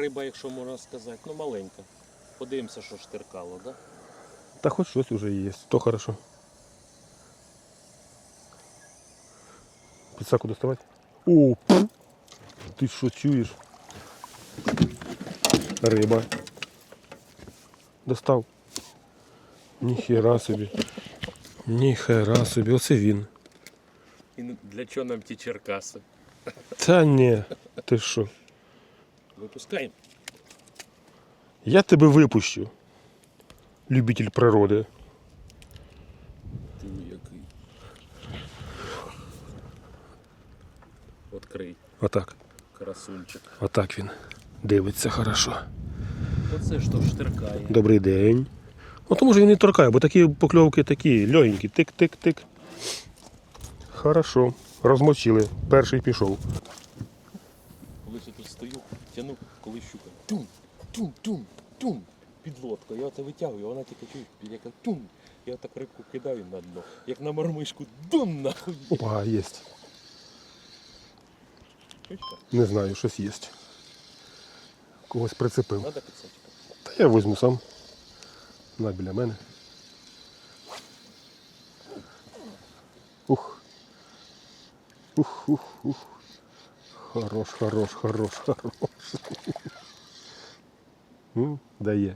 риба, якщо можна сказати, ну маленька. Подивимося, що штиркало, да? Та хоч щось вже є, то хорошо. Підсаку доставати? О, пф. ти що чуєш? Риба. Достав. Ніхера собі. Ніхера собі, оце він. І для чого нам ті черкаси? Та ні, ти що? Випускаємо. Я тебе випущу. Любитель природи. Ти який. Открий, Отак. красунчик. Отак він. Дивиться хорошо. Оце ж то штиркає. Добрий день. Ну тому що він не торкає, бо такі покльовки такі легенькі. Тик-тик-тик. Хорошо. Розмочили. Перший пішов. Тяну, коли щука. Тум, тум, тум, тум. Під лодку. Я це витягую, вона тільки чує, яка тум. Я так рибку кидаю на дно. Як на мормишку, дум нахуй. Опа, є. Не знаю, щось є. Когось прицепив. надо підсачка. Та я візьму сам. На біля мене. Ух. Ух, ух, ух. Хорош, хорош, хорош, хорош. М, Дає.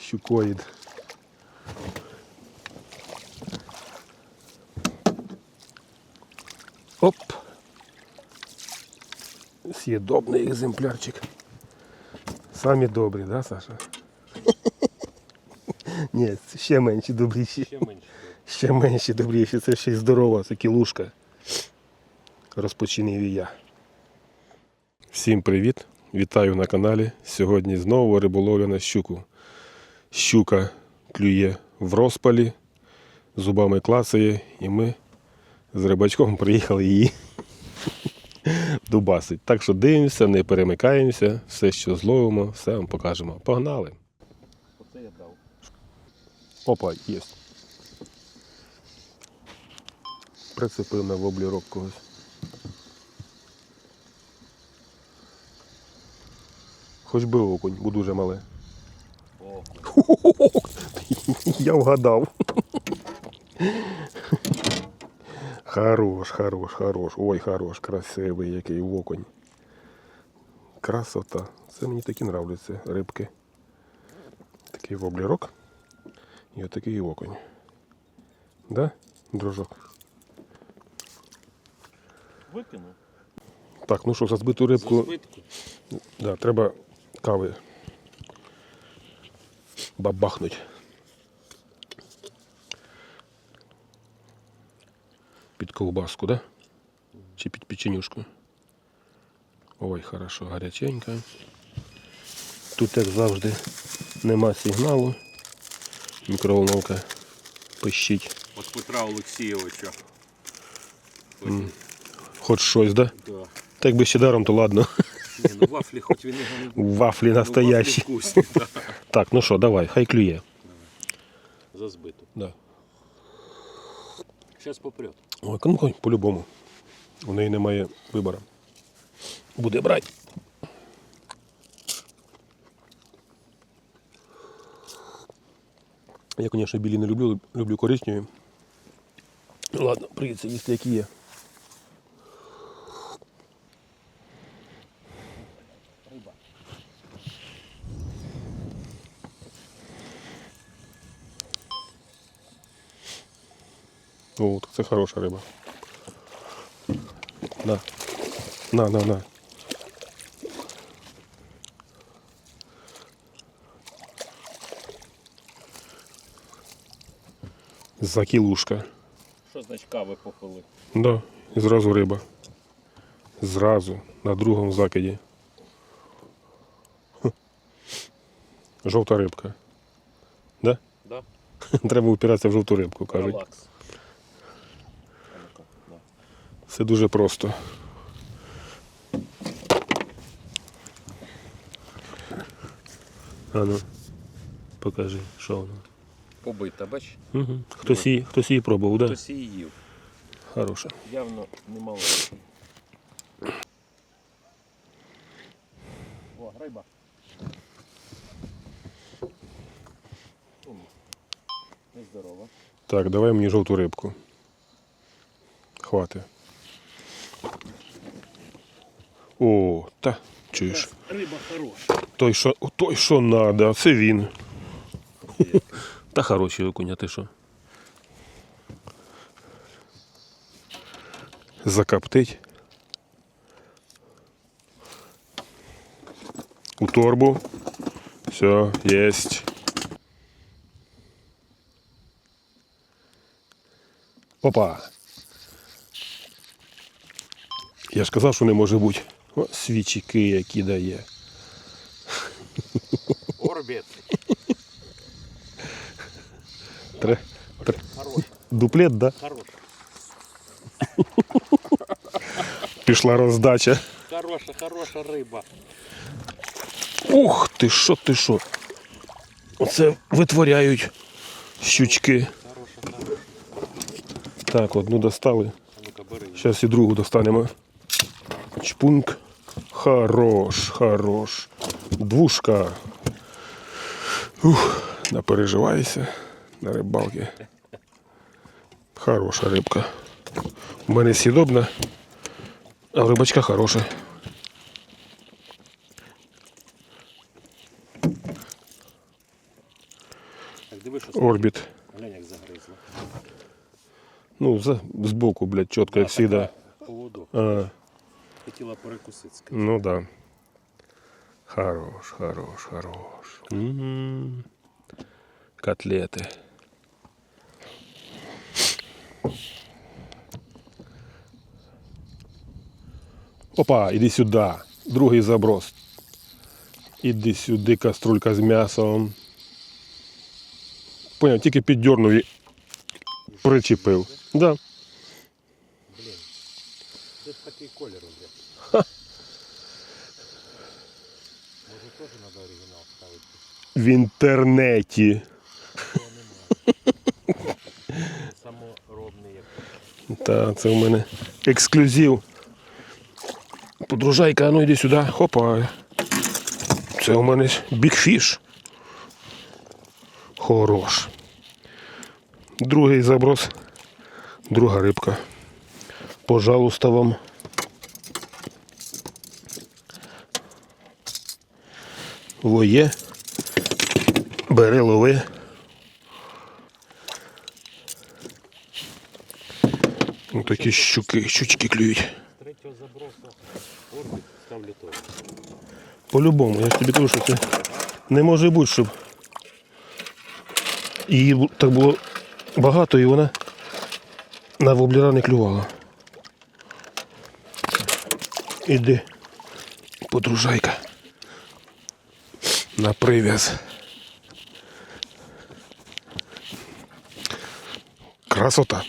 Щукоїд. Оп. Съедобний екземплярчик. Самі добрі, да, Саша? Ні, це ще менші добріші. Ще менше. Ще менші добріші. Це ще й здорова, це кілушка. Розпочинив і я. Всім привіт! Вітаю на каналі. Сьогодні знову риболовля на щуку. Щука клює в розпалі, зубами клацає, і ми з рибачком приїхали її дубасить. Так що дивимося, не перемикаємося, все, що зловимо, все вам покажемо. Погнали! Оце я дав. Опа, є. Прицепив на воблірок когось. Хоч би окунь, бо дуже мале. Я вгадав. Хорош, хорош, хорош. Ой, хорош, красивий який окунь. Красота. Це мені такі нравляться рибки. Такий воблерок. І отакий окунь. Да, дружок? викинув. Так, ну що, за збиту рибку За збитку. да, треба кави бабахнуть. Під ковбаску, да? Чи під печенюшку? Ой, хорошо, гаряченька. Тут, як завжди, нема сигналу. Мікроволновка пищить. От Петра Олексійовича. Хоч щось, да? Да. Так би ще даром, то ладно. Ні, ну вафлі, хоч він його не був. Вафлі настоящі. Ну, вафлі вкусні, да. Так, ну що, давай, хай клює. За збиту. Да. Зараз попрет. Ой, ну конь по-любому. У неї немає вибору. Буде брати. Я, звісно, білі не люблю, люблю коричневі. Ну, Ладно, прийдеться їсти, які є. О, так це хороша риба. На. На, на, на. Закілушка. Що значить кави похили? Да, і зразу риба. Зразу, на другому закиді. Жовта рибка. Да? Да? Треба упиратися в жовту рибку, кажуть. Релакс. А ну-ка, да. Все дуже просто. А ну, покажи, що воно. Побита, бач? Угу. Хтось, її, хтось її пробував, да? Хтось її їв. Хороша. Явно немало. риба. Нездорова. Так, давай мені жовту рибку. Хвати. О, та, чуєш. Риба хороша. Той, що, той, що надо, це він. Та хороший окунь, а ти що? Закоптить. У торбу. Все, єсть. Опа. Я ж казав, що не може бути. О, свічики, які дає. Орбіт. Тре, тре. Дуплет, да? Хороша. Пішла роздача. Хороша, хороша риба. Ух ти що, ти що. Оце витворяють щучки. Хороша, хороша. Так, одну достали. Зараз і другу достанемо. Чпунк. Хорош, хорош. Двушка. Ух, напереживайся на рибалки. Хороша рибка. У мене сідобна, а рибачка хороша. Так, диви, що Орбіт. Глянь, як загризла. Ну, за, збоку, блядь, чітко, як завжди. Поводок. Хотіла перекусити. скажи. ну да. Хорош, хорош, хорош. М. Котлети. Опа, іди сюди. Другий заброс. Іди сюди, каструлька з м'ясом. Поняв, тільки піддернув і причепив. Да. Такий колір уже. Може теж треба оригінал ставити. В інтернеті. Саморобний як. Та, це у мене ексклюзив. Подружайка, а ну йди сюди. Хопа. Це у мене бікфіш. Хорош. Другий заброс. Друга рибка. Пожалуйста вам. Воє. Бери лови. Ну, такі щуки, щучки клюють. Третього заброса орбіт ставлю теж. По-любому, я ж тобі кажу, що це не може бути, щоб її так було багато і вона на воблера не клювала. Іди, подружайка. На прив'яз. Красота.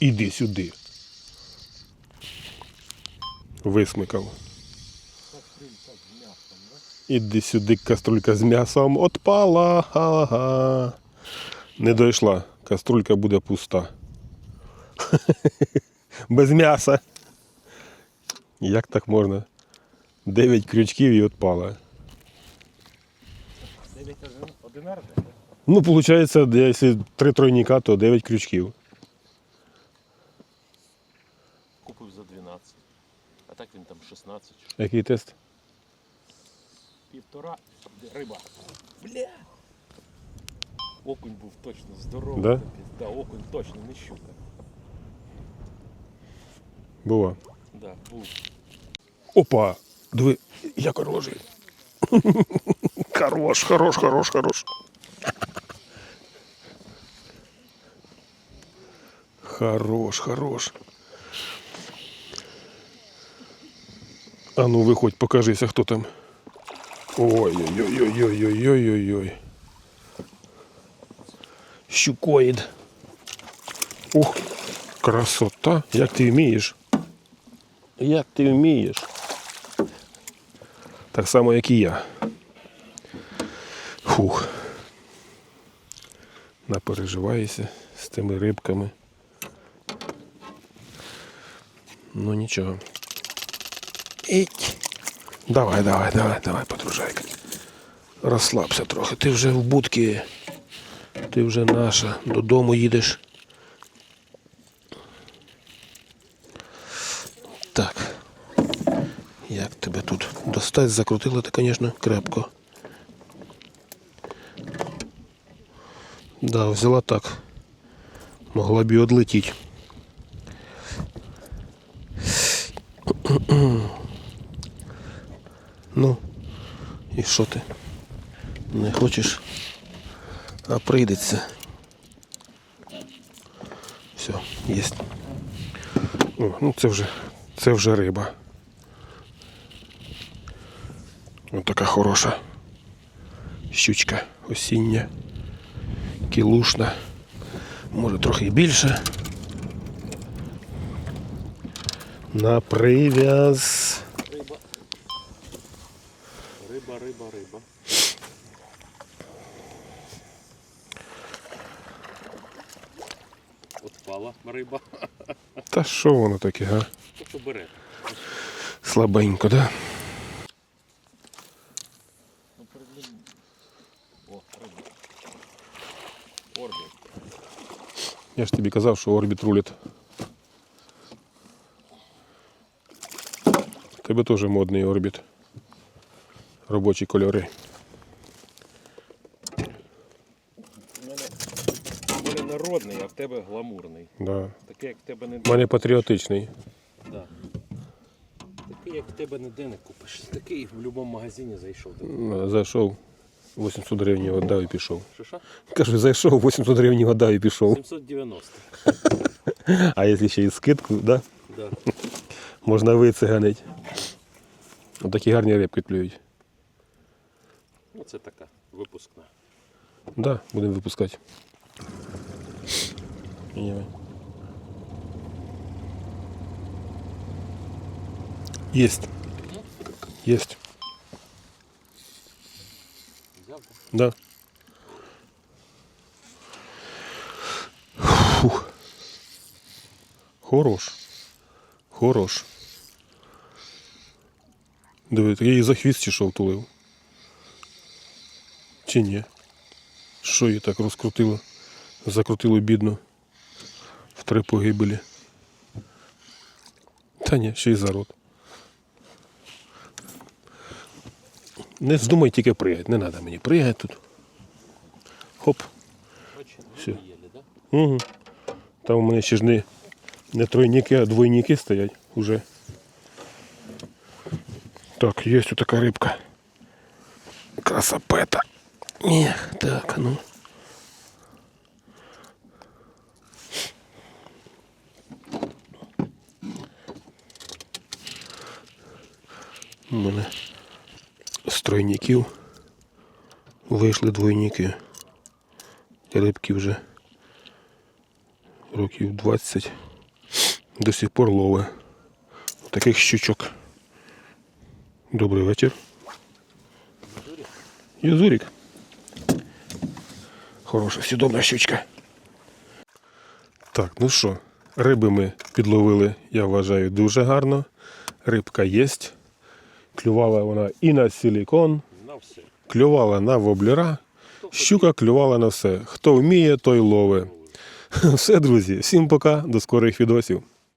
Іди сюди. Висмикав. Іди сюди, каструлька з м'ясом отпала. Ага. Не дійшла. Каструлька буде пуста. Без м'яса. Як так можна? Дев'ять крючків і отпала. 9 одинарне? Ну, виходить, якщо три тройника, то 9 крючків. Купив за 12. А так він там 16. Який тест? Півтора риба. Бля! Окунь був точно здоровий. Да? Да, окунь точно не щука. Бува. Да, був. Опа! Диви, як хороший. Хорош, хорош, хорош, хорош. Хорош, хорош. А ну виходь, покажися, хто там. Ой-ой-ой-ой-ой-ой-ой-ой. Щукоїд. Ух, красота. Як ти вмієш? Як ти вмієш? Так само, як і я. Фух. Напереживаюся з тими рибками. Ну нічого. Іть. Давай, давай, давай, давай, подружайка. Розслабся трохи. Ти вже в будці. Ти вже наша. Додому їдеш. Так. Як тебе тут достать, закрутили ти, звісно, крепко. Да, взяла так. Могла б і одлетіть. Ну, і що ти? Не хочеш? А прийдеться. Все, є. О, ну це вже, це вже риба. Хороша. Щучка осіння, кілушна. Може трохи більше. На прив'яз. Риба. Риба, риба, риба. Отпала риба. Та що воно таке, га? Слабенько, да? Ну, перед ним. О, риба. Орбіт. Я ж тобі казав, що орбіт рулить. Тебе теж модний орбіт. Робочі кольори. У мене, у мене народний, а в тебе гламурний. Да. Такий, як в тебе не У мене патріотичний. Да. Такий, як в тебе ніде не купиш. Такий в будь-якому магазині зайшов. Зайшов 800 гривень віддав і пішов. Що що? Кажу, зайшов 800 гривень віддав і пішов. 790. А якщо ще й скидку, да? Да. можна вициганить. Такі гарні рибки клюють. Оце така випускна. Да, будемо випускати. Піднімай. Єсть. Да. Фух. Хорош. Хорош. Диви, я її за хвіст чи що втулив? Чи ні? Що її так розкрутило? Закрутило бідно. В три погибелі. Та ні, ще й за Не вздумай тільки пригати, не треба мені пригати тут. Хоп. Бачиш, Всё. єлі, да? Угу. Там у мене ще ж не, не тройники, а двойники стоять уже. Так, є ось така рибка. Красопета. Ех, так, а ну. У мене з Тройників вийшли двойники. Рибки вже років 20 до сих пор лове. Таких щучок. Добрий вечір. Юзурик. Хороша, сідобна щучка. Так, ну що, риби ми підловили, я вважаю, дуже гарно. Рибка є. Клювала вона і на силікон, На все. клювала на воблера, щука клювала на все. Хто вміє, той лови. Все, друзі, всім пока, до скорих відосів.